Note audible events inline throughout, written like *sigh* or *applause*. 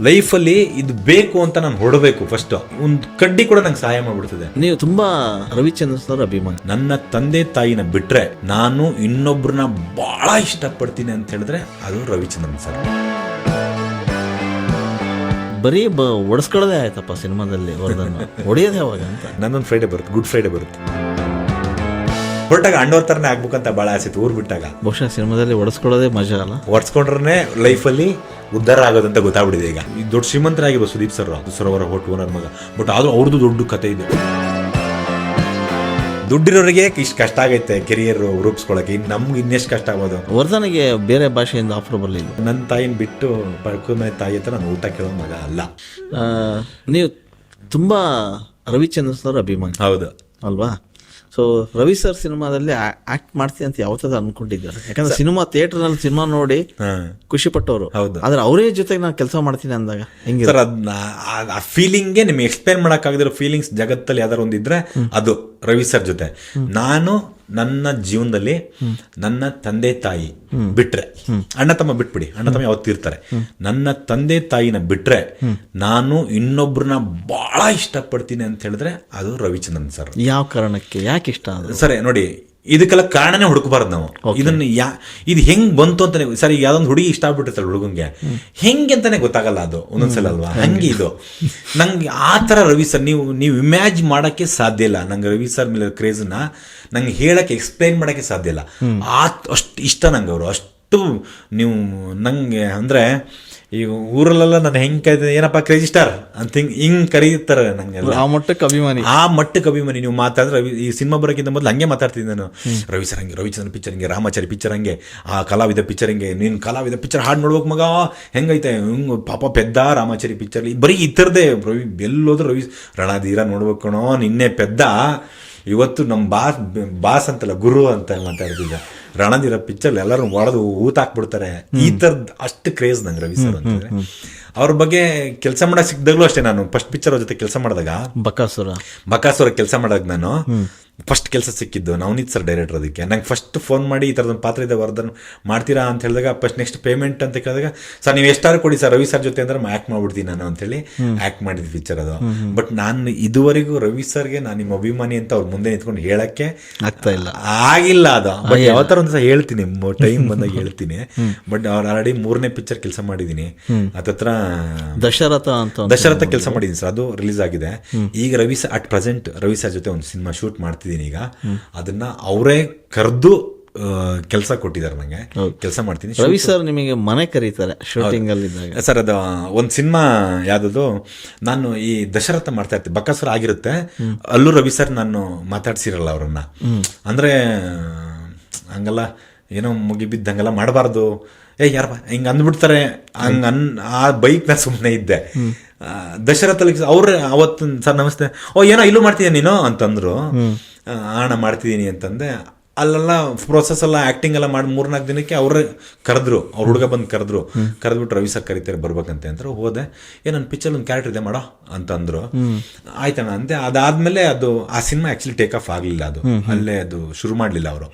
ಲೈಫಲ್ಲಿ ಇದು ಬೇಕು ಅಂತ ನಾನು ಹೊಡಬೇಕು ಫಸ್ಟ್ ಒಂದು ಕಡ್ಡಿ ಕೂಡ ನಂಗೆ ಸಹಾಯ ಮಾಡ್ಬಿಡ್ತದೆ. ನೀವು ತುಂಬಾ ರವಿಚಂದ್ರನ್ ಸರ್ ಅಭಿಮಾನಿ. ನನ್ನ ತಂದೆ ತಾಯಿನ ಬಿಟ್ರೆ ನಾನು ಇನ್ನೊಬ್ರನ್ನ ಬಹಳ ಇಷ್ಟಪಡ್ತೀನಿ ಅಂತ ಹೇಳಿದ್ರೆ ಅದು ರವಿಚಂದ್ರನ್ ಸರ್. ಬರೀ ಬ ಒಡಿಸ್ಕೊಳ್ಳೋದೇ ಆಯ್ತಪ್ಪ ಸಿನಿಮಾದಲ್ಲಿ ಹೊಡೆಯೋದೇ *laughs* ಅವಾಗ ಅಂತ? ನನ್ನೊಂದು ಫ್ರೈಡೆ ಬರುತ್ತೆ ಗುಡ್ ಫ್ರೈಡೆ ಬರುತ್ತೆ. ಹೊರಟಾಗ ಅಣ್ಣವ್ರ ಥರನೇ ಆಗ್ಬೇಕಂತ ಭಾಳ ಆಸೆ ಊರ್ ಊರು ಬಿಟ್ಟಾಗ. ಬಹುಶಃ ಸಿನಿಮಾದಲ್ಲಿ ಒಡಿಸ್ಕೊಳ್ಳೋದೇ ಮಜಾ ಅಲ್ಲ? ಒಡ್ಸ್ಕೊಂಡ್ರೆ ಲೈಫಲ್ಲಿ ಉದ್ಧಾರ ಆಗೋದಂತ ಗೊತ್ತಾಗ್ಬಿಟ್ಟಿದೆ ಈಗ. ಈ ದೊಡ್ಡ ಶ್ರೀಮಂತರಾಗಿರೋ ಸುದೀಪ್ ಸರ್ ಸರೋವರ ಹೋಟ್ ಓನರ್ ಮಗ. ಬಟ್ ಆದ್ರೂ ಅವ್ರದ್ದು ದೊಡ್ಡ ಕತೆ ಇದೆ. ದುಡ್ಡಿರೋರಿಗೆ ಇಷ್ಟು ಕಷ್ಟ ಆಗೈತೆ ಕೆರಿಯರ್ ರೂಪಿಸ್ಕೊಳಕ್ಕೆ. ಇನ್ನು ನಮ್ಗೆ ಇನ್ನೆಷ್ಟು ಕಷ್ಟ ಆಗೋದು ವರ್ಧನಿಗೆ ಬೇರೆ ಭಾಷೆಯಿಂದ ಆಫರ್ ಬರಲಿಲ್ಲ. ನನ್ನ ತಾಯಿನ ಬಿಟ್ಟು ಪಡ್ಕೋ ಮನೆ ತಾಯಿ ಹತ್ರ ನಾನು ಊಟ ಕೇಳೋ ಮಗ ಅಲ್ಲ. ನೀವು ತುಂಬಾ ರವಿಚಂದ್ರನ್ ಸರ್ ಅಭಿಮಾನಿ. ಹೌದು. ಅಲ್ವಾ? ಸೊ ರವಿ ಸರ್ ಸಿನಿಮಾದಲ್ಲಿ ಆಕ್ಟ್ ಮಾಡ್ತೀನಿ ಅಂತ ಯಾವತ್ತದ ಅನ್ಕೊಂಡಿದ್ದಾರೆ? ಯಾಕಂದ್ರೆ ಸಿನಿಮಾ ಥಿಯೇಟರ್ನಲ್ಲಿ ಸಿನಿಮಾ ನೋಡಿ ಖುಷಿ ಪಟ್ಟವರು. ಹೌದು. ಆದ್ರೆ ಅವರೇ ಜೊತೆಗೆ ನಾನು ಕೆಲಸ ಮಾಡ್ತೀನಿ ಅಂದಾಗ ಹೆಂಗೆ ಸರ್ ಅದನ್ನ ಆ ಫೀಲಿಂಗ್ಗೆ ನಿಮ್ಗೆ ಎಕ್ಸ್ಪ್ಲೇನ್ ಮಾಡಕ್ಕಾಗದಿರೋ ಫೀಲಿಂಗ್ಸ್ ಜಗತ್ತಲ್ಲಿ ಯಾವ್ದಾರು ಒಂದಿದ್ರೆ ಅದು ರವಿ ಸರ್ ಜೊತೆ. ನಾನು ನನ್ನ ಜೀವನದಲ್ಲಿ ನನ್ನ ತಂದೆ ತಾಯಿ ಬಿಟ್ರೆ ಅಣ್ಣ ತಮ್ಮ ಬಿಟ್ಬಿಡಿ ಅಣ್ಣ ತಮ್ಮ ಯಾವತ್ತು ಇರ್ತಾರೆ. ನನ್ನ ತಂದೆ ತಾಯಿನ ಬಿಟ್ರೆ ನಾನು ಇನ್ನೊಬ್ರನ್ನ ಬಹಳ ಇಷ್ಟಪಡ್ತೀನಿ ಅಂತ ಹೇಳಿದ್ರೆ ಅದು ರವಿಚಂದ್ರನ್ ಸರ್. ಯಾವ ಕಾರಣಕ್ಕೆ? ಯಾಕೆ ಇಷ್ಟ ಸರಿ ನೋಡಿ ಇದಕ್ಕೆಲ್ಲ ಕಾರಣನೇ ಹುಡುಕಬಾರ್ದು ನಾವು. ಇದನ್ನ ಯಾ ಇದು ಹೆಂಗ್ ಬಂತು ಅಂತಾನೆ ಸರಿ ಯಾವ್ದೊಂದು ಹುಡುಗಿ ಇಷ್ಟ ಆಗ್ಬಿಟ್ಟಿರ್ತಾರೆ ಹುಡುಗಂಗೆ ಹೆಂಗೆ ಅಂತಾನೆ ಗೊತ್ತಾಗಲ್ಲ ಅದು ಒಂದೊಂದ್ಸಲ ಅಲ್ವಾ? ಹಂಗೆ ಇದು. ನಂಗೆ ಆ ಥರ ರವಿ ಸರ್ ನೀವು ನೀವು ಇಮ್ಯಾಜ್ ಮಾಡೋಕ್ಕೆ ಸಾಧ್ಯ ಇಲ್ಲ. ನಂಗೆ ರವಿ ಸರ್ ಮೇಲೆ ಕ್ರೇಜ್ನ ನಂಗೆ ಹೇಳಕ್ಕೆ ಎಕ್ಸ್ಪ್ಲೈನ್ ಮಾಡೋಕ್ಕೆ ಸಾಧ್ಯ ಇಲ್ಲ. ಆ ಅಷ್ಟು ಇಷ್ಟ ನಂಗೆ ಅವರು. ಅಷ್ಟು ನೀವು ನಂಗೆ ಅಂದರೆ ಈ ಊರಲ್ಲೆಲ್ಲ ನಾನು ಹೆಂಗೆ ಕರೀತೀನಿ ಏನಪ್ಪ ಕ್ರೇಜಿ ಸ್ಟಾರ್ ಅಂತ ಹಿಂಗೆ ಹಿಂಗೆ ಕರೀತಾರೆ ನಂಗೆ ಆ ಮಟ್ಟಕ್ಕೆ ಅಭಿಮಾನಿ. ಆ ಮಟ್ಟಕ್ಕೆ ಅಭಿಮಾನಿ. ನೀವು ಮಾತಾಡಿದ್ರೆ ರವಿ ಈ ಸಿನಿಮಾ ಬರೋಕ್ಕಿಂತ ಮೊದಲು ಹಂಗೆ ಮಾತಾಡ್ತಿದ್ದೆ ನಾನು. ರವಿ ಸರ್ ಹಂಗೆ ರವಿಚಂದ್ರನ್ ಪಿಕ್ಚರ್ ಹಿಂಗೆ ರಾಮಾಚಾರಿ ಪಿಕ್ಚರ್ ಹಂಗೆ ಆ ಕಲಾವಿದ ಪಿಕ್ಚರ್ ಹಿಂಗೆ ನೀನು ಕಲಾವಿದ ಪಿಕ್ಚರ್ ಹಾಡು ನೋಡ್ಬೇಕು ಮಗ ಹೆಂಗೈತೆ? ಹಿಂಗೆ ಪಾಪ ಪೆದ್ದ ರಾಮಾಚಾರಿ ಪಿಕ್ಚರ್ ಬರೀ ಈ ಥರದೇ ರವಿ ಎಲ್ಲೋದ್ರು ರವಿ ರಣಧೀರ ನೋಡ್ಬೇಕು ಕಣೋ ನಿನ್ನೆ ಪೆದ್ದ ಇವತ್ತು ನಮ್ಮ ಬಾಸ್ ಬಾಸ್ ಅಂತಲ್ಲ ಗುರು ಅಂತ ಮಾತಾಡ್ತಿದ್ದ. ರಣಧೀರ ಪಿಕ್ಚರ್ ಎಲ್ಲರೂ ಒಡೆದು ಊತ ಹಾಕ್ಬಿಡ್ತಾರೆ. ಈ ತರದ್ ಅಷ್ಟು ಕ್ರೇಜ್ ನಂಗೆ ರವಿ ಸರ್ ಅಂತಂದ್ರೆ. ಅವ್ರ ಬಗ್ಗೆ ಕೆಲಸ ಮಾಡಕ್ ಸಿಕ್ದಾಗ್ಲೂ ಅಷ್ಟೇ ನಾನು ಫಸ್ಟ್ ಪಿಕ್ಚರ್ ಅವ್ರ ಜೊತೆ ಕೆಲಸ ಮಾಡಿದಾಗ. ಬಕಾಸುರ. ಬಕಾಸುರ ಕೆಲಸ ಮಾಡಾಗ ನಾನು. ಫಸ್ಟ್ ಕೆಲಸ ಸಿಕ್ಕಿದ್ದು ನವನೀತ್ ಸರ್ ಡೈರೆಕ್ಟರ್ ಅದಕ್ಕೆ. ನಂಗೆ ಫಸ್ಟ್ ಫೋನ್ ಮಾಡಿ ಈ ಥರದೊಂದು ಪಾತ್ರ ಇದೆ ವರ್ಧನ್ ಮಾಡ್ತೀರಾ ಅಂತ ಹೇಳಿದಾಗ ಫಸ್ಟ್ ನೆಕ್ಸ್ಟ್ ಪೇಮೆಂಟ್ ಅಂತ ಕೇಳಿದಾಗ ಸರ್ ನೀವು ಎಷ್ಟಾರು ಕೊಡಿ ಸರ್ ರವಿ ಸರ್ ಜೊತೆ ಅಂದ್ರೆ ಆ್ಯಕ್ಟ್ ಮಾಡ್ಬಿಡ್ತೀನಿ ನಾನು ಅಂತೇಳಿ ಆ್ಯಕ್ಟ್ ಮಾಡಿದ ಪಿಕ್ಚರ್ ಅದು. ಬಟ್ ನಾನು ಇದುವರೆಗೂ ರವಿ ಸರ್ಗೆ ನಾನು ನಿಮ್ಮ ಅಭಿಮಾನಿ ಅಂತ ಅವ್ರ ಮುಂದೆ ನಿಂತ್ಕೊಂಡು ಹೇಳಕ್ಕೆ ಆಗ್ತಾ ಇಲ್ಲ. ಆಗಿಲ್ಲ ಅದು. ಬಟ್ ಯಾವ ಥರ ಒಂದು ಸಹ ಹೇಳ್ತೀನಿ ಟೈಮ್ *laughs* ಬಂದಾಗ ಹೇಳ್ತೀನಿ. ಬಟ್ ಅವ್ರು ಆಲ್ರೆಡಿ ಮೂರನೇ ಪಿಕ್ಚರ್ ಕೆಲಸ ಮಾಡಿದ್ದೀನಿ ಅದತ್ರ ದಶರಥ ಅಂತ ದಶರಥ ಕೆಲಸ ಮಾಡಿದ್ದೀನಿ ಸರ್ ಅದು ರಿಲೀಸ್ ಆಗಿದೆ. ಈಗ Ravi sir at present Ravi sir ಜೊತೆ ಒಂದು ಸಿನಿಮಾ ಶೂಟ್ ಮಾಡ್ತಿದ್ದೀನಿ ಈಗ. ಅದನ್ನ ಅವರೇ ಕರೆದು ಕೆಲಸ ಕೊಟ್ಟಿದ್ದಾರೆ ನಂಗೆ. ಕೆಲಸ ಮಾಡ್ತೀನಿ. ರವಿ ಸರ್ ನಿಮಗೆ ಮನೆ ಕರೀತಾರೆ ಶೂಟಿಂಗ್ ಅಲ್ಲಿ ಸರ್ ಅದು ಒಂದು ಸಿನಿಮಾ ಯಾವ್ದದು? ನಾನು ಈ ದಶರಥ ಮಾಡ್ತಾ ಇರ್ತೀನಿ. ಬಕ್ಕಸರ್ ಆಗಿರುತ್ತೆ. ಅಲ್ಲೂ ರವಿ ಸರ್ ನಾನು ಮಾತಾಡ್ಸಿರಲ್ಲ ಅವರನ್ನ. ಅಂದ್ರೆ ಹಂಗಲ್ಲ ಏನೋ ಮುಗಿ ಬಿದ್ದಂಗೆಲ್ಲ ಮಾಡಬಾರ್ದು. ಏ ಯಾರಪ್ಪ ಹಿಂಗೆ ಅಂದ್ಬಿಡ್ತಾರೆ. ಹಂಗ ಅನ್ ಆ ಬೈಕ್ ನಾ ಸುಮ್ಮನೆ ಇದ್ದೆ ದಶರಥ ದಶರಥಲ್ಲಿ ಅವ್ರೆ ಅವತ್ತು ಸರ್ ನಮಸ್ತೆ. ಓ ಏನೋ ಇಲ್ಲೂ ಮಾಡ್ತೀಯ ನೀನು? ಅಂತಂದ್ರು. ಅಣ್ಣ ಮಾಡ್ತಿದ್ದೀನಿ ಅಂತಂದೆ. ಅಲ್ಲೆಲ್ಲ ಪ್ರೋಸೆಸ್ ಎಲ್ಲ ಆ್ಯಕ್ಟಿಂಗ್ ಎಲ್ಲ ಮಾಡಿ ಮೂರ್ನಾಲ್ಕು ದಿನಕ್ಕೆ ಅವ್ರೆ ಕರೆದ್ರು. ಅವ್ರ ಹುಡುಗ ಬಂದು ಕರೆದ್ರು. ಕರೆದ್ಬಿಟ್ಟು ರವಿ ಸರ್ ಕರೀತಾರೆ ಬರ್ಬೇಕಂತೆ ಅಂತ ಹೋದೆ. ಏ ನನ್ನ ಪಿಕ್ಚರ್ ಒಂದು ಕ್ಯಾರೆಕ್ಟರ್ ಇದೆ ಮಾಡೋ ಅಂತಂದ್ರು. ಆಯ್ತಣ್ಣ ಅಂತೆ ಅದಾದ್ಮೇಲೆ ಅದು ಆ ಸಿನಿಮಾ ಆ್ಯಕ್ಚುಲಿ ಟೇಕ್ ಆಫ್ ಆಗಲಿಲ್ಲ ಅದು. ಅಲ್ಲೇ ಅದು ಶುರು ಮಾಡಲಿಲ್ಲ ಅವರು.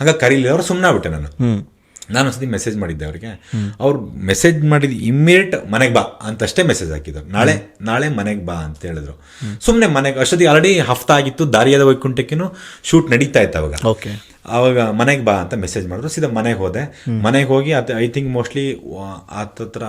ಹಾಗಾಗಿ ಕರೀಲಿಲ್ಲ. ಅವರು ಸುಮ್ಮನೆ ಆಗ್ಬಿಟ್ಟೆ ನಾನು. ನಾನು ಒಂದ್ಸತಿ ಮೆಸೇಜ್ ಮಾಡಿದ್ದೆ ಅವ್ರಿಗೆ ಅವ್ರು ಮೆಸೇಜ್ ಮಾಡಿದ ಇಮ್ಮಿಡಿಯೇಟ್ ಮನೆಗೆ ಬಾ ಅಂತಷ್ಟೇ ಮೆಸೇಜ್ ಹಾಕಿದ್ರು. ನಾಳೆ ನಾಳೆ ಮನೆಗೆ ಬಾ ಅಂತ ಹೇಳಿದ್ರು. ಸುಮ್ಮನೆ ಮನೆಗೆ ಅಷ್ಟೊತ್ತಿಗೆ ಆಲ್ರೆಡಿ ಹಫ್ತಾ ಆಗಿತ್ತು ದಾರಿಯಾದ ವೈಕುಂಠಕ್ಕೂ ಶೂಟ್ ನಡೀತಾ ಇತ್ತು ಅವಾಗ. ಓಕೆ. ಅವಾಗ ಮನೆಗೆ ಬಾ ಅಂತ ಮೆಸೇಜ್ ಮಾಡಿದ್ರು ಸೀದಾ ಮನೆಗೆ ಹೋದೆ. ಮನೆಗೆ ಹೋಗಿ ಅದು ಐ ಥಿಂಕ್ ಮೋಸ್ಟ್ಲಿ ಆತತ್ರ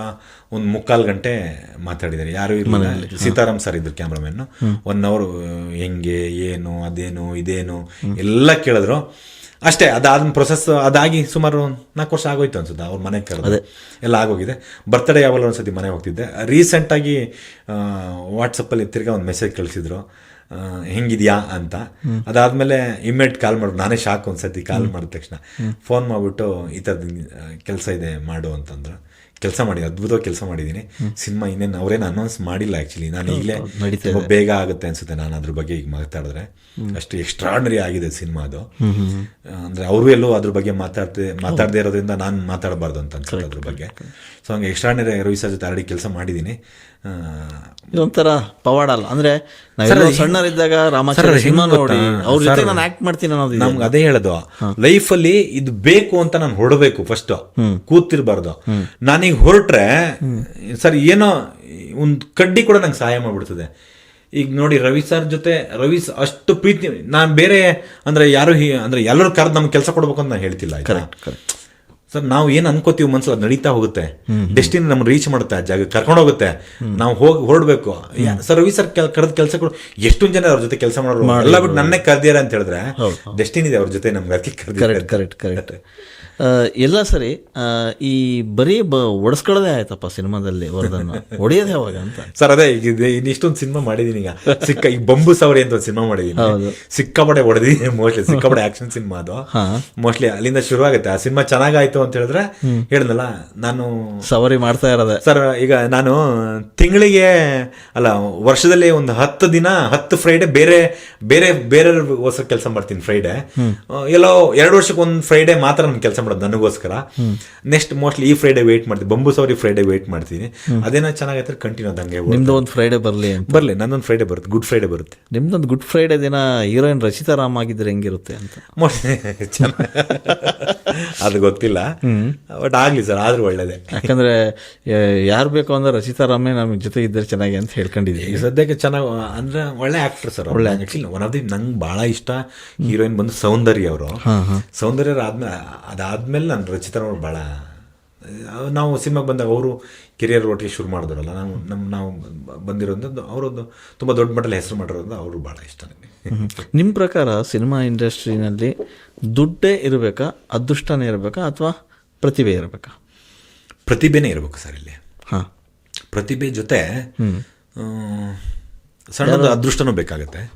ಒಂದು ಮುಕ್ಕಾಲು ಗಂಟೆ ಮಾತಾಡಿದ್ದಾರೆ. ಯಾರು ಇರಲಿಲ್ಲ. ಸೀತಾರಾಮ್ ಸರ್ ಇದ್ರು ಕ್ಯಾಮ್ರಾಮ್ಯಾನ್ ಒನ್ ಅವರ್ ಹೆಂಗೆ ಏನು ಅದೇನು ಇದೇನು ಎಲ್ಲ ಕೇಳಿದ್ರು. ಅಷ್ಟೇ ಅದಾದ ಪ್ರೊಸೆಸ್ ಅದಾಗಿ ಸುಮಾರು ನಾಲ್ಕು ವರ್ಷ ಆಗೋಯ್ತು ಅನ್ಸುತ್ತೆ ಅವ್ರ ಮನೆ ಕರೆದು. ಎಲ್ಲ ಆಗೋಗಿದೆ. ಬರ್ತ್ಡೇ ಯಾವಾಗ ಒಂದ್ಸತಿ ಮನೆಗೆ ಹೋಗ್ತಿದ್ದೆ. ರೀಸೆಂಟಾಗಿ ವಾಟ್ಸಪ್ಪಲ್ಲಿ ತಿರ್ಗಾ ಒಂದು ಮೆಸೇಜ್ ಕಳಿಸಿದ್ರು. ಹೆಂಗಿದ್ಯಾ? ಅಂತ. ಅದಾದ್ಮೇಲೆ ಇಮ್ಮಿಡಿಯೇಟ್ ಕಾಲ್ ಮಾಡಿ ನಾನೇ ಶಾಕ್ ಒಂದ್ಸತಿ ಕಾಲ್ ಮಾಡಿದ ತಕ್ಷಣ. ಫೋನ್ ಮಾಡಿಬಿಟ್ಟು ಈ ಥರದ ಕೆಲಸ ಇದೆ ಮಾಡು ಅಂತಂದ್ರು. ಕೆಲಸ ಮಾಡಿ ಅದ್ಭುತವಾಗಿ ಕೆಲಸ ಮಾಡಿದ್ದೀನಿ ಸಿನಿಮಾ ಇನ್ನೇನು ಅವರೇನು ಅನೌನ್ಸ್ ಮಾಡಿಲ್ಲ ಆ್ಯಕ್ಚುಲಿ ನಾನು ಈಗಲೇ ತುಂಬ ಬೇಗ ಆಗುತ್ತೆ ಅನ್ಸುತ್ತೆ ನಾನು ಅದ್ರ ಬಗ್ಗೆ ಈಗ ಮಾತಾಡಿದ್ರೆ. ಅಷ್ಟು ಎಕ್ಸ್ಟ್ರಾರ್ಡನರಿ ಆಗಿದೆ ಸಿನಿಮಾ ಅದು. ಅಂದ್ರೆ ಅವರು ಎಲ್ಲೋ ಅದ್ರ ಬಗ್ಗೆ ಮಾತಾಡ್ದೆ ಮಾತಾಡದೇ ಇರೋದ್ರಿಂದ ನಾನು ಮಾತಾಡಬಾರ್ದು ಅಂತ ಅನ್ಸುತ್ತೆ ಅದ್ರ ಬಗ್ಗೆ. ಸೊ ಹಂಗೆ ಎಕ್ಸ್ಟ್ರಾರ್ಡನರಿ ರವಿ ಸರ್ ಜೊತೆ ಆಲ್ರೆಡಿ ಕೆಲಸ ಮಾಡಿದ್ದೀನಿ ಇದೊಂಥರ ಪವಾಡ ಅಲ್ಲ. ಅಂದ್ರೆ ಸಣ್ಣವರಿದ್ದಾಗ ಸಣ್ಣರಿದ್ದಾಗ ರಾಮಾಚಾರ್ಯ ಸರ್, ಸಿನಿಮಾ ನೋಡಿ? ಅವ್ರ ಜೊತೆ ನಾನು ಆಕ್ಟ್ ಮಾಡ್ತೀನಿ ಅನ್ನೋದು ನಮ್ಗೆ ಅದೇ ಹೇಳೋದು. ಲೈಫಲ್ಲಿ ಇದು ಬೇಕು ಅಂತ ನಾನು ಹೊಡಬೇಕು ಫಸ್ಟ್ ಕೂತಿರ್ಬಾರ್ದು. ನಾನು ನಾನೀಗ ಹೊರಟ್ರೆ ಸರ್ ಏನೋ ಒಂದು ಕಡ್ಡಿ ಕೂಡ ನಂಗೆ ಸಹಾಯ ಮಾಡ್ಬಿಡ್ತದೆ. ಈಗ ನೋಡಿ ರವಿ ಸರ್ ಜೊತೆ ರವಿ ಅಷ್ಟು ಪ್ರೀತಿ ನಾನು ಬೇರೆ ಅಂದ್ರೆ ಯಾರು ಅಂದ್ರೆ ಎಲ್ಲರೂ ಕರೆದು ನಮ್ಗೆ ಕೆಲಸ ಕೊಡ್ಬೇಕು ಅಂತ ನಾನು ಹೇಳ್ತಿಲ್ಲ ಆಯ್ತಾ? ಸರ್ ನಾವು ಏನ್ ಅನ್ಕೋತೀವಿ ಮನ್ಸಲ್ಲಿ ಅದು ನಡೀತಾ ಹೋಗುತ್ತೆ. ಡೆಸ್ಟಿನಿ ನಮ್ ರೀಚ್ ಮಾಡುತ್ತೆ ಆ ಜಾಗ ಕರ್ಕೊಂಡು ಹೋಗುತ್ತೆ. ನಾವು ಹೋಗಿ ಹೊರಡ್ಬೇಕು. ಸರ್ ರವಿ ಸರ್ ಕರೆದ ಕೆಲಸ ಕೊಡು. ಎಷ್ಟೊಂದು ಜನ ಅವ್ರ ಜೊತೆ ಕೆಲಸ ಮಾಡೋರು. ಎಲ್ಲ ಬಿಟ್ಟು ನನ್ನೇ ಕರ್ದಿಯಾರ ಅಂತ ಹೇಳಿದ್ರೆ ಡೆಸ್ಟಿನಿ ಇದೆ ಅವ್ರ ಜೊತೆ ನಮ್ಗೆ ಅದಕ್ಕೆ ಕರೆಕ್ಟ್ ಕರೆಕ್ಟ್ ಕರೆಕ್ಟ್ ಎಲ್ಲ ಸರಿ ಈ ಬರೀ ಬ ಒಡಿಸ್ಕೊಳ್ಳೋದೇ ಆಯ್ತಪ್ಪ ಸಿನಿಮಾದಲ್ಲಿ ವರ್ಧನ್ ಹೊಡೆಯೋದು ಯಾವಾಗ ಅಂತ. ಸರ್ ಅದೇ ಈಗ ಇನ್ನಿಷ್ಟೊಂದು ಸಿನಿಮಾ ಮಾಡಿದೀನಿ ಈಗ. ಸಿಕ್ಕ ಈಗ ಬಂಬು ಸವರಿ ಅಂತ ಒಂದು ಸಿನಿಮಾ ಮಾಡಿದೀನಿ ಸಿಕ್ಕಾಪಡೆ ಹೊಡೆದಿದ್ದೀನಿ ಮೋಸ್ಟ್ಲಿ ಸಿಕ್ಕಾಪಡೆ ಆಕ್ಷನ್ ಸಿನಿಮಾ ಅದು. ಮೋಸ್ಟ್ಲಿ ಅಲ್ಲಿಂದ ಶುರು ಆಗುತ್ತೆ ಆ ಸಿನಿಮಾ ಚೆನ್ನಾಗಾಯ್ತು ಅಂತ ಹೇಳಿದ್ರೆ ಹೇಳಿದ್ನಲ್ಲ ನಾನು ಸವರಿ ಮಾಡ್ತಾ ಇರೋದೆ. ಸರ್ ಈಗ ನಾನು ತಿಂಗಳಿಗೆ ಅಲ್ಲ ವರ್ಷದಲ್ಲಿ ಒಂದು ಹತ್ತು ದಿನ ಹತ್ತು ಫ್ರೈಡೆ ಬೇರೆ ಬೇರೆ ಬೇರೆಯವ್ರಿಗೋಸ್ಕರ ಕೆಲಸ ಮಾಡ್ತೀನಿ ಫ್ರೈಡೆ ಎಲ್ಲೋ ಎರಡು ವರ್ಷಕ್ಕೆ ಒಂದು ಫ್ರೈಡೆ ಮಾತ್ರ ನಾನು ಕೆಲಸ ಮಾಡೋದು ನನಗೋಸ್ಕರ. ನೆಕ್ಸ್ಟ್ ಮೋಸ್ಟ್ಲಿ ಈ ಫ್ರೈಡೆ ವೇಟ್ ಮಾಡ್ತೀನಿ. ಬಂಬು ಸೌರಿ ಫ್ರೈಡೆ ವೇಟ್ ಮಾಡ್ತೀನಿ. ಅದೇನೋ ಚೆನ್ನಾಗೈತೆ ಕಂಟಿನ್ಯೂ ಅದಂಗೆ ನಿಮ್ದು ಒಂದು ಫ್ರೈಡೆ ಬರಲಿ ಬರಲಿ ನನ್ನೊಂದು ಫ್ರೈಡೆ ಬರುತ್ತೆ. ಗುಡ್ ಫ್ರೈಡೆ ಬರುತ್ತೆ. ನಿಮ್ದೊಂದು ಗುಡ್ ಫ್ರೈಡೆ ದಿನ ಹೀರೋಯಿನ್ ರಚಿತಾ ರಾಮ್ ಆಗಿದ್ರೆ ಹೆಂಗಿರುತ್ತೆ ಅಂತ. ಮೋಸ್ಟ್ಲಿ *laughs* ಅದು ಗೊತ್ತಿಲ್ಲ. ಬಟ್ ಆಗಲಿ ಸರ್ ಆದ್ರೂ ಒಳ್ಳೇದೇ. ಯಾಕಂದ್ರೆ ಯಾರು ಬೇಕು ಅಂದ್ರೆ ರಚಿತಾ ರಾಮೇ ನಮ್ಮ ಜೊತೆ ಇದ್ದರೆ ಚೆನ್ನಾಗಿ ಅಂತ ಹೇಳ್ಕೊಂಡಿದ್ದೀವಿ ಈಗ ಸದ್ಯಕ್ಕೆ ಚೆನ್ನಾಗಿ ಅಂದ್ರೆ ಒಳ್ಳೆ ಆಕ್ಟರ್ ಸರ್ ಒಳ್ಳೆ ಆಕ್ಚುಲಿ ಒನ್ ಆಫ್ ದಿ ನಂಗೆ ಭಾಳ ಇಷ್ಟ ಹೀರೋಯಿನ್ ಬಂದು ಸೌಂದರ್ಯ ಅವರು. ಸೌಂದರ್ಯ ಆದ್ಮೇಲೆ ಅದಾದ್ಮೇಲೆ ನಾನು ರಚಿತನವ್ರು ಭಾಳ ನಾವು ಸಿನಿಮಾಗೆ ಬಂದಾಗ ಅವರು ಕೆರಿಯರ್ ಒಟ್ಟಿಗೆ ಶುರು ಮಾಡಿದ್ರಲ್ಲ ನಾವು ನಮ್ಮ ನಾವು ಬಂದಿರೋದ್ರಿಂದ ಅವರೊಂದು ತುಂಬ ದೊಡ್ಡ ಮಟ್ಟದಲ್ಲಿ ಹೆಸರು ಮಾಡಿರೋದ್ರಿಂದ ಅವರು ಭಾಳ ಇಷ್ಟ ನನಗೆ ನಿಮ್ಮ ಪ್ರಕಾರ ಸಿನಿಮಾ ಇಂಡಸ್ಟ್ರಿನಲ್ಲಿ ದುಡ್ಡೇ ಇರಬೇಕಾ ಅದೃಷ್ಟನೇ ಇರಬೇಕಾ ಅಥವಾ ಪ್ರತಿಭೆ ಇರಬೇಕಾ? ಪ್ರತಿಭೆನೇ ಇರಬೇಕು ಸರ್ ಇಲ್ಲಿ. ಹಾಂ. ಪ್ರತಿಭೆ ಜೊತೆ ಸಣ್ಣ ಸಣ್ಣದು ಅದೃಷ್ಟನೂ ಬೇಕಾಗುತ್ತೆ.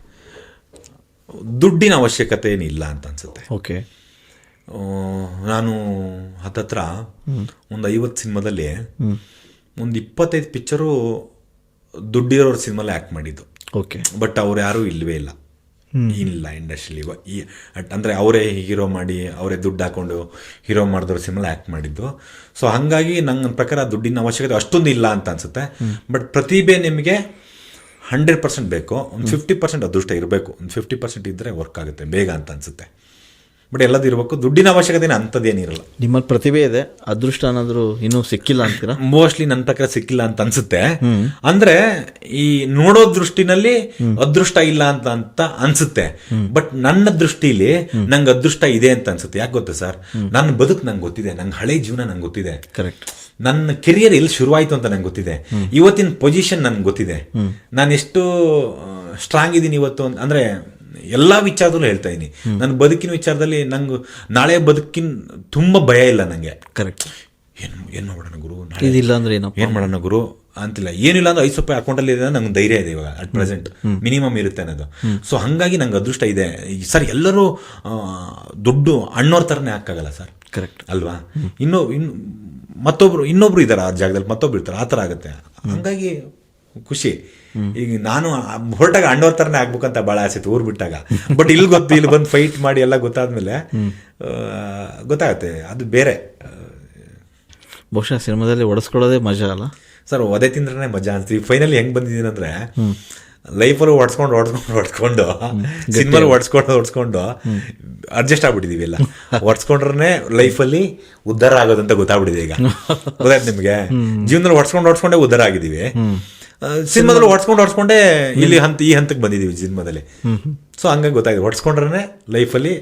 ದುಡ್ಡಿನ ಅವಶ್ಯಕತೆ ಏನಿಲ್ಲ ಅಂತ ಅನ್ಸುತ್ತೆ. ಓಕೆ. ನಾನು ಹತ್ತತ್ರ ಒಂದು ಐವತ್ತು ಸಿನಿಮಾದಲ್ಲಿ ಒಂದು ಇಪ್ಪತ್ತೈದು ಪಿಕ್ಚರು ದುಡ್ಡಿರೋ ಸಿನಿಮಾಲಿ ಆ್ಯಕ್ಟ್ ಮಾಡಿದ್ದು. ಓಕೆ. ಬಟ್ ಅವ್ರು ಯಾರೂ ಇಲ್ಲವೇ ಇಲ್ಲ. ಇಲ್ಲ ಇಂಡಸ್ಟ್ರಿಲಿ. ಈ ಅಟ್- ಅಂದ್ರೆ ಅವರೇ ಹೀರೋ ಮಾಡಿ ಅವರೇ ದುಡ್ಡು ಹಾಕೊಂಡು ಹೀರೋ ಮಾಡಿದವ್ರ ಸಿನಿಮಾ ಆ್ಯಕ್ಟ್ ಮಾಡಿದ್ದು. ಸೊ ಹಾಗಾಗಿ ನನ್ನ ಪ್ರಕಾರ ದುಡ್ಡಿನ ಅವಶ್ಯಕತೆ ಅಷ್ಟೊಂದು ಇಲ್ಲ ಅಂತ ಅನ್ಸುತ್ತೆ. ಬಟ್ ಪ್ರತಿಭೆ ನಿಮಗೆ ಹಂಡ್ರೆಡ್ ಪರ್ಸೆಂಟ್ ಬೇಕು. ಒಂದು ಫಿಫ್ಟಿ ಪರ್ಸೆಂಟ್ ಅದೃಷ್ಟ ಇರಬೇಕು. ಒಂದು ಫಿಫ್ಟಿ ಪರ್ಸೆಂಟ್ ಇದ್ದರೆ ವರ್ಕ್ ಆಗುತ್ತೆ ಬೇಗ ಅಂತ ಅನ್ಸುತ್ತೆ. ಬಟ್ ಎಲ್ಲದು ಇರಬೇಕು. ದುಡ್ಡಿನ ಅವಶ್ಯಕತೆ ಅಂಥದ್ದೇನಿರಲ್ಲ ನಿಮ್ಮಲ್ಲಿ ಪ್ರತಿಭೆ ಇದೆ ಅದೃಷ್ಟ ಅನ್ನೋದ್ರು ಇನ್ನೂ ಸಿಕ್ಕಿಲ್ಲ ಅಂತೀರಾ? ಮೋಸ್ಟ್ಲಿ ನನ್ನ ಪ್ರಕಾರ ಸಿಕ್ಕಿಲ್ಲ ಅಂತ ಅನ್ಸುತ್ತೆ. ಅಂದ್ರೆ ಈ ನೋಡೋ ದೃಷ್ಟಿನಲ್ಲಿ ಅದೃಷ್ಟ ಇಲ್ಲ ಅಂತ ಅಂತ ಅನ್ಸುತ್ತೆ. ಬಟ್ ನನ್ನ ದೃಷ್ಟಿಲಿ ನಂಗೆ ಅದೃಷ್ಟ ಇದೆ ಅಂತ ಅನ್ಸುತ್ತೆ. ಯಾಕೆ ಗೊತ್ತಾ ಸರ್? ನನ್ನ ಬದುಕು ನಂಗೆ ಗೊತ್ತಿದೆ ನಂಗೆ ಹಳೆ ಜೀವನ ನಂಗೆ ಗೊತ್ತಿದೆ. ಕರೆಕ್ಟ್ ನನ್ನ ಕೆರಿಯರ್ ಎಲ್ಲಿ ಶುರುವಾಯಿತು ಅಂತ ನಂಗೆ ಗೊತ್ತಿದೆ. ಇವತ್ತಿನ ಪೊಸಿಷನ್ ನನ್ಗೆ ಗೊತ್ತಿದೆ. ನಾನು ಎಷ್ಟು ಸ್ಟ್ರಾಂಗ್ ಇದ್ದೀನಿ ಇವತ್ತು ಅಂದ್ರೆ ಎಲ್ಲಾ ವಿಚಾರದಲ್ಲೂ ಹೇಳ್ತಾ ಇದ್ದೀನಿ ನನ್ನ ಬದುಕಿನ ವಿಚಾರದಲ್ಲಿ ನಂಗೆ ನಾಳೆ ಬದುಕಿನ ತುಂಬಾ ಭಯ ಇಲ್ಲ ನಂಗೆ. ಕರೆಕ್ಟ್ ಏನು ಏನು ಮಾಡೋಣ ಗುರು? ನಾಳೆ ಇದಿಲ್ಲ ಅಂದ್ರೆ ಏನಪ್ಪ? ಏನು ಮಾಡೋಣ ಗುರು? ಅಂತಿಲ್ಲ. ಏನಿಲ್ಲ ಅಂದ್ರೆ ಐದು ರೂಪಾಯಿ ಅಕೌಂಟಲ್ಲಿ ಇದೆ ನಂಗೆ ಧೈರ್ಯ ಇದೆ ಇವಾಗ ಅಟ್ ಪ್ರೆಸೆಂಟ್ ಮಿನಿಮಮ್ ಇರುತ್ತೆ ಅನ್ನೋದು. ಸೊ ಹಾಗಾಗಿ ನಂಗೆ ಅದೃಷ್ಟ ಇದೆ. ಸರ್ ಎಲ್ಲರೂ ದುಡ್ಡು ಅಣ್ಣೋರ್ ಥರನೇ ಹಾಕಾಗಲ್ಲ ಸರ್. ಕರೆಕ್ಟ್ ಅಲ್ವಾ? ಇನ್ನೂ ಇನ್ನು ಮತ್ತೊಬ್ರು ಇನ್ನೊಬ್ರು ಇದ್ದಾರೆ ಆ ಜಾಗದಲ್ಲಿ ಮತ್ತೊಬ್ರು ಇರ್ತಾರೆ. ಆ ಥರ ಆಗುತ್ತೆ. ಹಂಗಾಗಿ ಖುಷಿ. ಈಗ ನಾನು ಹೊರಟಾಗ ಅಣ್ಣವ್ರ ತರನೇ ಆಗ್ಬೇಕಂತ ಭಾಳ ಆಸೆ ಊರು ಬಿಟ್ಟಾಗ. ಬಟ್ ಇಲ್ಲಿ ಗೊತ್ತು ಇಲ್ಲಿ ಬಂದು ಫೈಟ್ ಮಾಡಿ ಎಲ್ಲ ಗೊತ್ತಾದ್ಮೇಲೆ ಗೊತ್ತಾಗುತ್ತೆ ಅದು ಬೇರೆ. ಬಹುಶಃ ಸಿನಿಮಾದಲ್ಲಿ ಒಡಿಸ್ಕೊಳ್ಳೋದೇ ಮಜಾ ಅಲ್ಲ? ಸರ್ ಒದೆ ತಿಂದ್ರೆ ಮಜಾ ಅನ್ಸ್ತೀವಿ ಫೈನಲಿ ಹೆಂಗ್ ಬಂದಿದ್ದೀನಿ ಅಂದ್ರೆ ಲೈಫಲ್ಲಿ ಒಡ್ಸ್ಕೊಂಡು ಒಡ್ಸ್ಕೊಂಡು ಒಡ್ಸ್ಕೊಂಡು ಸಿನಿಮಾ *laughs* ಓಡಿಸ್ಕೊಂಡು ಹೊಡ್ಸ್ಕೊಂಡು ಅಡ್ಜಸ್ಟ್ ಆಗ್ಬಿಟ್ಟಿದೀವಿ ಎಲ್ಲ ಒಡ್ಸ್ಕೊಂಡ್ರೆ ಲೈಫಲ್ಲಿ ಉದ್ಧಾರ ಆಗೋದಂತ ಗೊತ್ತಾಗ್ಬಿಟ್ಟಿದೆ ಈಗ. *laughs* ಗೊತ್ತಾಯ್ತು ನಿಮಗೆ? ಜೀವನದಲ್ಲಿ ಒಡ್ಸ್ಕೊಂಡು ಒಡ್ಸ್ಕೊಂಡೇ ಉದ್ಧಾರ ಆಗಿದ್ದೀವಿ. ಸಿನಿಮಾದಲ್ಲಿ ಹೊಡ್ಸ್ಕೊಂಡು ಹೊಡ್ಸ್ಕೊಂಡೆ ಇಲ್ಲಿ ಹಂತ ಈ ಹಂತಕ್ಕೆ ಬಂದಿದ್ದೀವಿ ಸಿನಿಮಾದಲ್ಲಿ. ಸೊ ಹಂಗಾಗಿ ಗೊತ್ತಾಗಿದೆ. ಹೊಡ್ಸ್ಕೊಂಡ್ರೆ ಲೈಫಲ್ಲಿ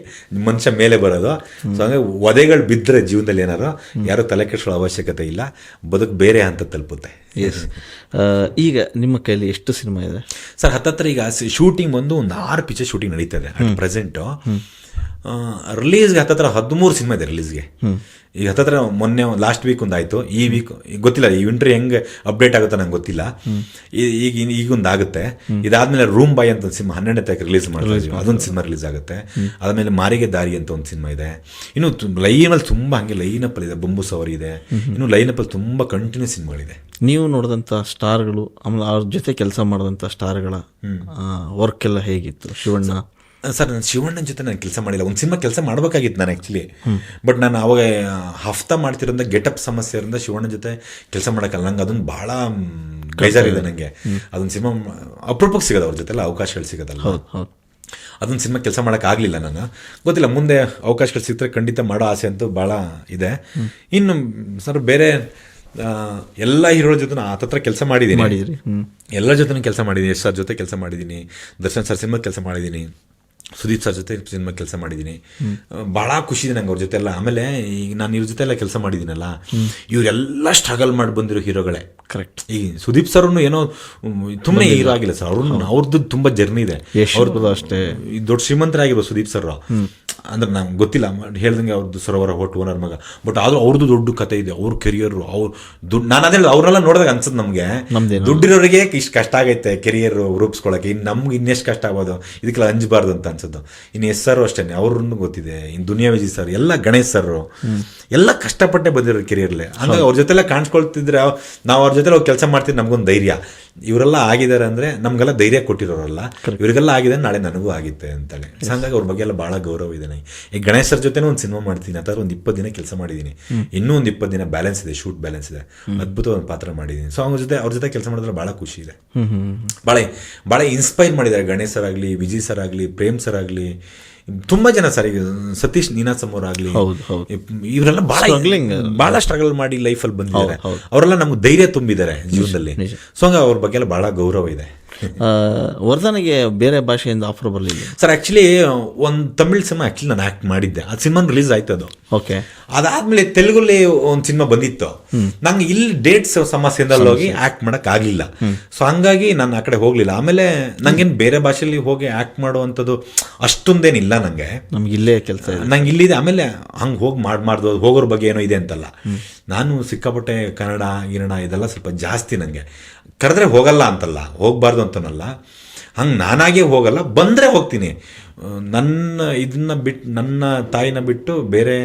ಮನುಷ್ಯ ಮೇಲೆ ಬರೋದು. ಸೊ ಹಂಗಾಗಿ ಒದೆಗಳು ಬಿದ್ದರೆ ಜೀವನದಲ್ಲಿ ಏನಾರು ಯಾರು ತಲೆ ಕೆಡಿಸೋ ಅವಶ್ಯಕತೆ ಇಲ್ಲ. ಬದುಕು ಬೇರೆ ಹಂತ ತಲುಪುತ್ತೆ. ಎಸ್ ಈಗ ನಿಮ್ಮ ಕೈಯಲ್ಲಿ ಎಷ್ಟು ಸಿನಿಮಾ ಇದೆ? ಸರ್ ಹತ್ತತ್ರ ಈಗ ಶೂಟಿಂಗ್ ಬಂದು ಒಂದು ಆರು ಪಿಚರ್ ಶೂಟಿಂಗ್ ನಡೀತದೆ ಇದೆ. ಅಟ್ ಪ್ರೆಸೆಂಟು ರಿಲೀಸ್ಗೆ ಹತ್ತತ್ರ ಹದಿಮೂರು ಸಿನಿಮಾ ಇದೆ ರಿಲೀಸ್ಗೆ ಈಗ ಹತ್ತತ್ರ ಮೊನ್ನೆ ಲಾಸ್ಟ್ ವೀಕ್ ಒಂದು ಆಯಿತು. ಈ ವೀಕ್ ಗೊತ್ತಿಲ್ಲ ಈ ವಿಂಟ್ರ್ ಹೆಂಗೆ ಅಪ್ಡೇಟ್ ಆಗುತ್ತೆ ನಂಗೆ ಗೊತ್ತಿಲ್ಲ. ಈಗ ಈಗ ಒಂದು ಆಗುತ್ತೆ ಇದಾದ್ಮೇಲೆ ರೂಮ್ ಬಾಯ್ ಅಂತ ಒಂದು ಸಿನಿಮಾ ಹನ್ನೆರಡನೇ ತಾರೀಕು ರಿಲೀಸ್ ಮಾಡ್ತೀವಿ ಅದೊಂದು ಸಿನಿಮಾ ರಿಲೀಸ್ ಆಗುತ್ತೆ. ಅದಾದ್ಮೇಲೆ ಮಾರಿಗೆ ದಾರಿ ಅಂತ ಒಂದು ಸಿನಿಮಾ ಇದೆ. ಇನ್ನು ಲೈನಲ್ಲಿ ತುಂಬ ಹಂಗೆ ಲೈನಪ್ಪಲ್ಲಿ ಇದೆ. ಬೊಂಬು ಸವರಿ ಇದೆ. ಇನ್ನು ಲೈನಪ್ಪಲ್ಲಿ ತುಂಬ ಕಂಟಿನ್ಯೂ ಸಿನಿಮಾಗಳಿದೆ. ನೀವು ನೋಡಿದಂಥ ಸ್ಟಾರ್ಗಳು ಆಮೇಲೆ ಅವ್ರ ಜೊತೆ ಕೆಲಸ ಮಾಡಿದಂಥ ಸ್ಟಾರ್ಗಳ ವರ್ಕ್ ಎಲ್ಲ ಹೇಗಿತ್ತು? ಶಿವಣ್ಣ ಸರ್ ನಾನು ಶಿವಣ್ಣನ ಜೊತೆ ನಾನು ಕೆಲಸ ಮಾಡಿಲ್ಲ. ಒಂದು ಸಿನಿಮಾ ಕೆಲಸ ಮಾಡಬೇಕಾಗಿತ್ತು ನಾನು ಆ್ಯಕ್ಚುಲಿ ಬಟ್ ನಾನು ಅವಾಗ ಹಫ್ತಾ ಮಾಡ್ತಿರೋದ್ರಿಂದ ಗೆಟಪ್ ಸಮಸ್ಯೆ ಇರೋದ ಶಿವಣ್ಣನ ಜೊತೆ ಕೆಲಸ ಮಾಡೋಕ್ಕಲ್ಲ. ನಂಗೆ ಅದೊಂದು ಭಾಳ ಬೇಜಾರಿದೆ ನನಗೆ ಅದೊಂದು ಸಿನಿಮಾ ಅಪರೂಪಕ್ಕೆ ಸಿಗೋದು ಅವ್ರ ಜೊತೆಲ್ಲ ಅವಕಾಶಗಳು ಸಿಗೋದಲ್ಲ ಅದೊಂದು ಸಿನಿಮಾ ಕೆಲಸ ಮಾಡೋಕ್ಕಾಗಲಿಲ್ಲ ನಾನು. ಗೊತ್ತಿಲ್ಲ ಮುಂದೆ ಅವಕಾಶಗಳು ಸಿಗ್ತಾರೆ ಖಂಡಿತ ಮಾಡೋ ಆಸೆ ಅಂತೂ ಭಾಳ ಇದೆ. ಇನ್ನು ಸರ್ ಬೇರೆ ಎಲ್ಲ ಹೀರೋ ಜೊತೆ ಆ ಹತ್ರ ಕೆಲಸ ಮಾಡಿದ್ದೀನಿ. ಎಲ್ಲರ ಜೊತೆ ಕೆಲಸ ಮಾಡಿದ್ದೀನಿ. ಎಸ್ ಸರ್ ಜೊತೆ ಕೆಲಸ ಮಾಡಿದ್ದೀನಿ. ದರ್ಶನ್ ಸರ್ ಸಿನಿಮಾ ಕೆಲಸ ಮಾಡಿದ್ದೀನಿ. ಸುದೀಪ್ ಸರ್ ಜೊತೆ ಸಿನಿಮಾ ಕೆಲಸ ಮಾಡಿದ್ದೀನಿ ಭಾಳ ಖುಷಿ ಇದೆ ನಂಗೆ ಅವ್ರ ಜೊತೆ ಎಲ್ಲ ಆಮೇಲೆ ಈಗ ನಾನು ಇವ್ರ ಜೊತೆ ಎಲ್ಲ ಕೆಲಸ ಮಾಡಿದ್ದೀನಲ್ಲ ಇವರೆಲ್ಲ ಸ್ಟ್ರಗಲ್ ಮಾಡಿ ಬಂದಿರೋ ಹೀರೋಗಳೇ. ಕರೆಕ್ಟ್ ಈ ಸುದೀಪ್ ಸರ್ ಏನೋ ತುಂಬಾ ಹೀರೋ ಆಗಿಲ್ಲ ಸರ್. ಅವ್ರನ್ನ ಅವ್ರದ್ದು ತುಂಬಾ ಜರ್ನಿ ಇದೆ. ಅಷ್ಟೇ. ದೊಡ್ಡ ಶ್ರೀಮಂತರಾಗಿರೋ ಸುದೀಪ್ ಸರ್ ಅಂದ್ರೆ ನಂಗೆ ಗೊತ್ತಿಲ್ಲ ಹೇಳ್ದಂಗೆ ಅವ್ರದ್ದು ಸರೋವರ ಹೋಟ್ ಓನರ್ ಮಗ. ಬಟ್ ಆದ್ರೂ ಅವ್ರದ್ದು ದೊಡ್ಡ ಕತೆ ಇದೆ ಅವ್ರ ಕೆರಿಯರ್ ಅವ್ರು ದುಡ್ಡು ನಾನು ಅದೇ ಅವ್ರನ್ನೆಲ್ಲ ನೋಡಿದಾಗ ಅನ್ಸುತ್ತೆ ನಮಗೆ? ದುಡ್ಡಿರೋರಿಗೆ ಇಷ್ಟು ಕಷ್ಟ ಆಗೈತೆ ಕೆರಿಯರ್ ರೂಪಿಸ್ಕೊಳಕ್ಕೆ. ಇನ್ನು ನಮ್ಗೆ ಇನ್ನೆಷ್ಟು ಕಷ್ಟ ಆಗ್ಬೋದು ಇದಕ್ಕೆಲ್ಲ ಅಂಜಬಾರ್ದು ಅಂತ ಅನ್ಸುತ್ತೆ. ಇನ್ನು ಎಸ್ ಸರ್ ಅಷ್ಟೇ ಅವ್ರನ್ನು ಗೊತ್ತಿದೆ. ಇನ್ನು ದುನಿಯಾ ವಿಜಯ್ ಸರ್ ಎಲ್ಲ ಗಣೇಶ್ ಸರ್ ಎಲ್ಲ ಕಷ್ಟಪಟ್ಟೆ ಬಂದಿರೋ ಕೆರಿಯರ್ಲೆ ಹಂಗಾಗಿ ಅವ್ರ ಜೊತೆಲ್ಲ ಕಾಣಿಸ್ಕೊಳ್ತಿದ್ರೆ ನಾವು ಅವ್ರ ಜೊತೆ ಕೆಲಸ ಮಾಡ್ತಿದ್ರೆ ನಮ್ಗೊಂದು ಧೈರ್ಯ. ಇವರೆಲ್ಲ ಆಗಿದ್ದಾರೆ ಅಂದ್ರೆ ನಮ್ಗೆಲ್ಲ ಧೈರ್ಯ ಕೊಟ್ಟಿರೋರಲ್ಲ. ಇವರಿಗೆಲ್ಲ ಆಗಿದೆ ನಾಳೆ ನನಗೂ ಆಗುತ್ತೆ ಅಂತೇಳಿ. ಹಂಗಾಗಿ ಅವ್ರ ಬಗ್ಗೆ ಎಲ್ಲ ಬಹಳ ಗೌರವ ಇದೆ. ನನಗೆ ಈ ಗಣೇಶ್ ಸರ್ ಜೊತೆನೂ ಒಂದು ಸಿನಿಮಾ ಮಾಡ್ತೀನಿ. ಅಥವಾ ಒಂದು ಇಪ್ಪತ್ತು ದಿನ ಕೆಲಸ ಮಾಡಿದ್ದೀನಿ. ಇನ್ನೂ ಒಂದು ಇಪ್ಪತ್ತು ದಿನ ಬ್ಯಾಲೆನ್ಸ್ ಇದೆ ಶೂಟ್ ಬ್ಯಾಲೆನ್ಸ್ ಇದೆ. ಅದ್ಭುತವಾದ ಒಂದು ಪಾತ್ರ ಮಾಡಿದ್ದೀನಿ. ಸೊ ಅವ್ರ ಜೊತೆ ಅವ್ರ ಜೊತೆ ಕೆಲಸ ಮಾಡಿದ್ರೆ ಬಹಳ ಖುಷಿ ಇದೆ. ಭಾಳ ಭಾಳ ಇನ್ಸ್ಪೈರ್ ಮಾಡಿದ್ದಾರೆ ಗಣೇಶ್ ಸರ್ ಆಗಲಿ ವಿಜಯ್ ಸರ್ ಆಗಲಿ ಪ್ರೇಮ್ ಸರ್ ಆಗಲಿ. ತುಂಬಾ ಜನ ಸರ್ ಈಗ ಸತೀಶ್ ಅವ್ರು ಆಗಲಿ. ಇವರೆಲ್ಲ ಭಾಳ. ಭಾಳ ಸ್ಟ್ರಗಲ್ ಮಾಡಿ ಲೈಫಲ್ಲಿ ಬಂದಿದ್ದಾರೆ. ಅವರೆಲ್ಲ ನಮ್ಗೆ ಧೈರ್ಯ ತುಂಬಿದ್ದಾರೆ ಜೀವನದಲ್ಲಿ. ಸೊ ಹಂಗೆ ಅವ್ರ ಬಗ್ಗೆ ಎಲ್ಲ ಭಾಳ ಗೌರವ ಇದೆ *laughs* ವರ್ಧನಿಗೆ ಬೇರೆ ಭಾಷೆಯಿಂದ ಆಫರ್ ಬರಲಿಲ್ಲ. ಸರ್ ಆ್ಯಕ್ಚುಲಿ ಒಂದು ತಮಿಳ್ ಸಿನಿಮಾ ಆ್ಯಕ್ಚುಲಿ ನಾನು ಆಕ್ಟ್ ಮಾಡಿದ್ದೆ. ಆ ಸಿನಿಮಾ ರಿಲೀಸ್ ಆಯ್ತು ಅದು ಓಕೆ ಅದಾದ್ಮೇಲೆ ತೆಲುಗಲ್ಲಿ ಒಂದು ಸಿನಿಮಾ ಬಂದಿತ್ತು. ನಂಗೆ ಇಲ್ಲಿ ಡೇಟ್ಸ್ ಸಮಸ್ಯೆಯಿಂದ ಹೋಗಿ ಆಕ್ಟ್ ಮಾಡಕ್ ಆಗಲಿಲ್ಲ ಸೊ ಹಂಗಾಗಿ ನಾನು ಆ ಕಡೆ ಹೋಗಲಿಲ್ಲ. ಆಮೇಲೆ ನಂಗೇನು ಬೇರೆ ಭಾಷೆಯಲ್ಲಿ ಹೋಗಿ ಆಕ್ಟ್ ಮಾಡುವಂಥದ್ದು ಅಷ್ಟೊಂದೇನಿಲ್ಲ ನನಗೆ ನಮ್ಗೆ ಇಲ್ಲೇ ಕೆಲಸ ನಂಗೆ ಇಲ್ಲಿದೆ. ಆಮೇಲೆ ಹಂಗೆ ಹೋಗಿ ಮಾಡಬಾರ್ದು ಮಾಡ್ದು ಹೋಗೋರ ಬಗ್ಗೆ ಏನೋ ಇದೆ ಅಂತಲ್ಲ. ನಾನು ಸಿಕ್ಕಾಪಟ್ಟೆ ಕನ್ನಡ ಈರಣ ಇದೆಲ್ಲ ಸ್ವಲ್ಪ ಜಾಸ್ತಿ ನನಗೆ ಕರೆದ್ರೆ ಹೋಗಲ್ಲ ಅಂತಲ್ಲ ಹೋಗಬಾರ್ದು ಅಂತನಲ್ಲ. ಹಂಗೆ ನಾನಾಗೇ ಹೋಗಲ್ಲ ಬಂದರೆ ಹೋಗ್ತೀನಿ. ನನ್ನ ಇದನ್ನ ಬಿಟ್ಟು ನನ್ನ ತಾಯಿನ ಬಿಟ್ಟು ಬೇರೆ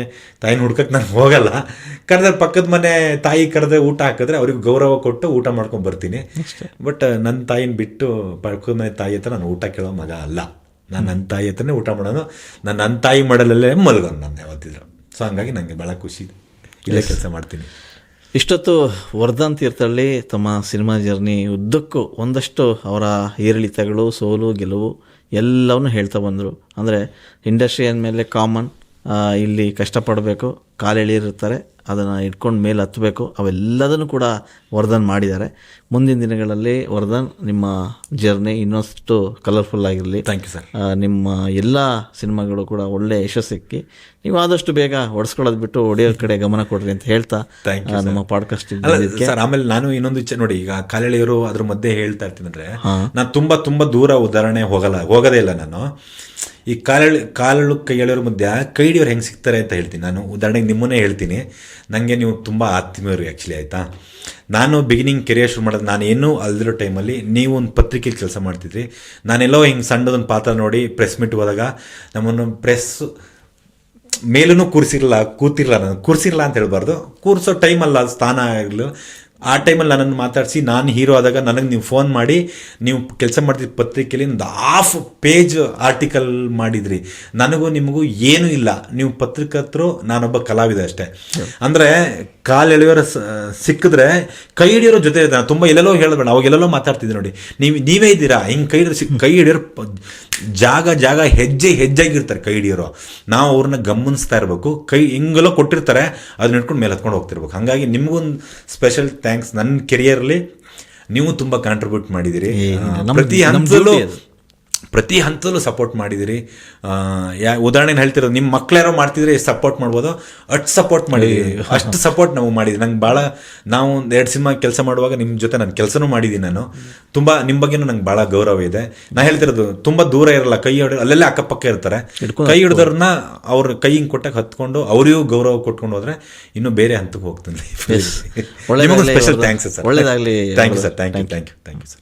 ತಾಯಿನ ಹುಡ್ಕಕ್ಕೆ ನಾನು ಹೋಗಲ್ಲ. ಕರೆದ್ರೆ ಪಕ್ಕದ ಮನೆ ತಾಯಿ ಕರೆದ್ರೆ ಊಟ ಹಾಕಿದ್ರೆ ಅವ್ರಿಗೆ ಗೌರವ ಕೊಟ್ಟು ಊಟ ಮಾಡ್ಕೊಂಡು ಬರ್ತೀನಿ. ಬಟ್ ನನ್ನ ತಾಯಿನ ಬಿಟ್ಟು ಪಕ್ಕದ ಮನೆ ತಾಯಿ ಹತ್ರ ನಾನು ಊಟ ಕೇಳೋ ಮಗ ಅಲ್ಲ. ನಾನು ನನ್ನ ತಾಯಿ ಹತ್ರನೇ ಊಟ ಮಾಡೋದು ನಾನು ನನ್ನ ತಾಯಿ ಮಾಡಲಲ್ಲೇ ಮಲ್ಗೋನು ನಾನು ಯಾವತ್ತಿದ್ರು. ಸೊ ಹಂಗಾಗಿ ನನಗೆ ಭಾಳ ಖುಷಿ ಇದೆ. ಇಲ್ಲೇ ಕೆಲಸ ಮಾಡ್ತೀನಿ. ಇಷ್ಟೊತ್ತು ವರ್ಧನ್ ತೀರ್ಥಳ್ಳಿ ತಮ್ಮ ಸಿನಿಮಾ ಜರ್ನಿ ಉದ್ದಕ್ಕೂ ಒಂದಷ್ಟು ಅವರ ಏರಿಳಿತಗಳು ಸೋಲು ಗೆಲುವು ಎಲ್ಲವನ್ನೂ ಹೇಳ್ತಾ ಬಂದರು. ಅಂದರೆ ಇಂಡಸ್ಟ್ರಿ ಅಂದಮೇಲೆ ಕಾಮನ್ ಇಲ್ಲಿ ಕಷ್ಟಪಡಬೇಕು. ಕಾಲೆಳಿರಿರ್ತಾರೆ ಅದನ್ನು ಇಟ್ಕೊಂಡು ಮೇಲೆ ಹತ್ತಬೇಕು ಅವೆಲ್ಲದನ್ನು ಕೂಡ ವರ್ಧನ್ ಮಾಡಿದ್ದಾರೆ. ಮುಂದಿನ ದಿನಗಳಲ್ಲಿ ವರ್ಧನ್ ನಿಮ್ಮ ಜರ್ನಿ ಇನ್ನಷ್ಟು ಕಲರ್ಫುಲ್ ಆಗಿರಲಿ. ಥ್ಯಾಂಕ್ ಯು ಸರ್ ನಿಮ್ಮ ಎಲ್ಲ ಸಿನಿಮಾಗಳು ಕೂಡ ಒಳ್ಳೆ ಯಶಸ್ಸಿಕ್ಕಿ. ನೀವು ಆದಷ್ಟು ಬೇಗ ಹೊಡೆಸ್ಕೊಳ್ಳೋದು ಬಿಟ್ಟು ಒಡೆಯೋ ಕಡೆ ಗಮನ ಕೊಡ್ರಿ ಅಂತ ಹೇಳ್ತಾ ನಮ್ಮ ಪಾಡ್ಕಾಸ್ಟ್ ಸರ್ ಆಮೇಲೆ ನಾನು ಇನ್ನೊಂದು ಇಚ್ಛೆ ನೋಡಿ ಈಗ ಕಾಲೆಳೆಯವರು ಅದ್ರ ಮಧ್ಯೆ ಹೇಳ್ತಾ ಇರ್ತೀನಿ ಅಂದ್ರೆ ನಾನು ತುಂಬಾ ತುಂಬಾ ದೂರ ಉದಾಹರಣೆ ಹೋಗಲ್ಲ ಹೋಗೋದೇ ಇಲ್ಲ ನಾನು. ಈ ಕಾಲು ಕಾಲೆಳು ಕೈ ಎಳೆಯೋರ ಮಧ್ಯೆ ಕೈ ಹಿಡಿಯೋರು ಹೆಂಗೆ ಸಿಗ್ತಾರೆ ಅಂತ ಹೇಳ್ತೀನಿ. ನಾನು ಉದಾಹರಣೆಗೆ ನಿಮ್ಮನ್ನೇ ಹೇಳ್ತೀನಿ. ನನಗೆ ನೀವು ತುಂಬ ಆತ್ಮೀಯರು ಆ್ಯಕ್ಚುಲಿ ಆಯಿತಾ? ನಾನು ಬಿಗಿನಿಂಗ್ ಕೆರಿಯರ್ ಶುರು ಮಾಡೋದು ನಾನು ಏನೂ ಅಲ್ದಿರೋ ಟೈಮಲ್ಲಿ ನೀವು ಒಂದು ಪತ್ರಿಕೆಯಲ್ಲಿ ಕೆಲಸ ಮಾಡ್ತಿದ್ರಿ. ನಾನೆಲ್ಲೋ ಹಿಂಗೆ ಸಣ್ಣದೊಂದು ಪಾತ್ರ ನೋಡಿ ಪ್ರೆಸ್ ಮೀಟ್ ಹೋದಾಗ ನಮ್ಮನ್ನು ಪ್ರೆಸ್ ಮೇಲೂ ಕೂರಿಸಿರಲ್ಲ ಕೂತಿರಲ್ಲ ನಾನು. ಕೂರಿಸಿರಲ್ಲ ಅಂತ ಹೇಳ್ಬಾರ್ದು. ಕೂರಿಸೋ ಟೈಮಲ್ಲ ಸ್ಥಾನ ಆಗಲು. ಆ ಟೈಮಲ್ಲಿ ನನ್ನನ್ನು ಮಾತಾಡಿಸಿ ನಾನು ಹೀರೋ ಆದಾಗ ನನಗೆ ನೀವು ಫೋನ್ ಮಾಡಿ ನೀವು ಕೆಲಸ ಮಾಡ್ತಿದ್ದ ಪತ್ರಿಕೆಯಲ್ಲಿ ಒಂದು ಹಾಫ್ ಪೇಜ್ ಆರ್ಟಿಕಲ್ ಮಾಡಿದ್ರಿ. ನನಗೂ ನಿಮಗೂ ಏನೂ ಇಲ್ಲ. ನೀವು ಪತ್ರಿಕರ್ತರು ನಾನೊಬ್ಬ ಕಲಾವಿದ ಅಷ್ಟೇ. ಅಂದರೆ ಕಾಲು ಎಳೆಯೋರ ಸಿಕ್ಕಿದ್ರೆ ಕೈ ಹಿಡಿಯೋರ ಜೊತೆ. ನಾನು ತುಂಬ ಎಲ್ಲೆಲ್ಲೋ ಹೇಳಬೇಡ. ಅವಾಗ ಎಲ್ಲೆಲ್ಲೋ ಮಾತಾಡ್ತಿದ್ದೆ ನೋಡಿ. ನೀವು ನೀವೇ ಇದ್ದೀರಾ? ಹಿಂಗೆ ಕೈ ಹಿಡಿದ್ರೆ ಸಿಕ್ ಕೈ ಹಿಡಿಯೋರು ಜಾಗ ಜಾಗ ಹೆಜ್ಜೆ ಹೆಜ್ಜಾಗಿರ್ತಾರೆ ಕೈ ಹಿಡಿಯೋರು ನಾವು ಅವ್ರನ್ನ ಗಮನಿಸ್ತಾ ಇರಬೇಕು. ಕೈ ಹಿಂಗೆಲ್ಲೋ ಕೊಟ್ಟಿರ್ತಾರೆ. ಅದನ್ನ ಇಟ್ಕೊಂಡು ಮೇಲೆ ಹತ್ಕೊಂಡು ಹೋಗ್ತಿರ್ಬೇಕು. ಹಾಗಾಗಿ ನಿಮಗೊಂದು ಸ್ಪೆಷಲ್ ಥ್ಯಾಂಕ್ಸ್ ನನ್ನ ಕೆರಿಯರ್ಲಿ ನೀವು ತುಂಬ ಕಾಂಟ್ರಿಬ್ಯೂಟ್ ನಮ್- ಪ್ರತಿ ಹಂತದಲ್ಲೂ. ಪ್ರತಿ ಹಂತದಲ್ಲೂ ಸಪೋರ್ಟ್ ಮಾಡಿದಿರಿ. ಯಾ ಉದಾಹರಣೆ ಹೇಳ್ತಿರೋದು ನಿಮ್ಮ ಮಕ್ಳ್ಯಾರೋ ಮಾಡ್ತಿದ್ರೆ ಎಷ್ಟು ಸಪೋರ್ಟ್ ಮಾಡ್ಬೋದು? ಅಷ್ಟು ಸಪೋರ್ಟ್ ಮಾಡಿ ಅಷ್ಟು ಸಪೋರ್ಟ್ ನಾವು ಮಾಡಿದ್ವಿ. ನಂಗೆ ಭಾಳ ನಾವು ಒಂದು ಎರಡು ಸಿನಿಮಾ ಕೆಲಸ ಮಾಡುವಾಗ ನಿಮ್ಮ ಜೊತೆ ನಾನು ಕೆಲಸನೂ ಮಾಡಿದ್ದೀನಿ ನಾನು. ತುಂಬ ನಿಮ್ಮ ಬಗ್ಗೆನೂ ನಂಗೆ ಭಾಳ ಗೌರವ ಇದೆ. ನಾ ಹೇಳ್ತಿರೋದು ತುಂಬ ದೂರ ಇರಲ್ಲ ಕೈ ಹಿಡಿದು ಅಲ್ಲೆಲ್ಲ ಅಕ್ಕಪಕ್ಕ ಇರ್ತಾರೆ. ಕೈ ಹಿಡಿದವ್ರನ್ನ ಅವ್ರ ಕೈ ಹಿಂಗೆ ಕೊಟ್ಟಾಗ ಹತ್ಕೊಂಡು ಅವರಿಗೂ ಗೌರವ ಕೊಟ್ಕೊಂಡು ಹೋದ್ರೆ ಇನ್ನೂ ಬೇರೆ ಹಂತಕ್ಕೆ ಹೋಗ್ತೀನಿ. Special *laughs* thanks sir. ಒಳ್ಳೆದಾಗ್ಲಿ thank you sir thank you thank you thank you sir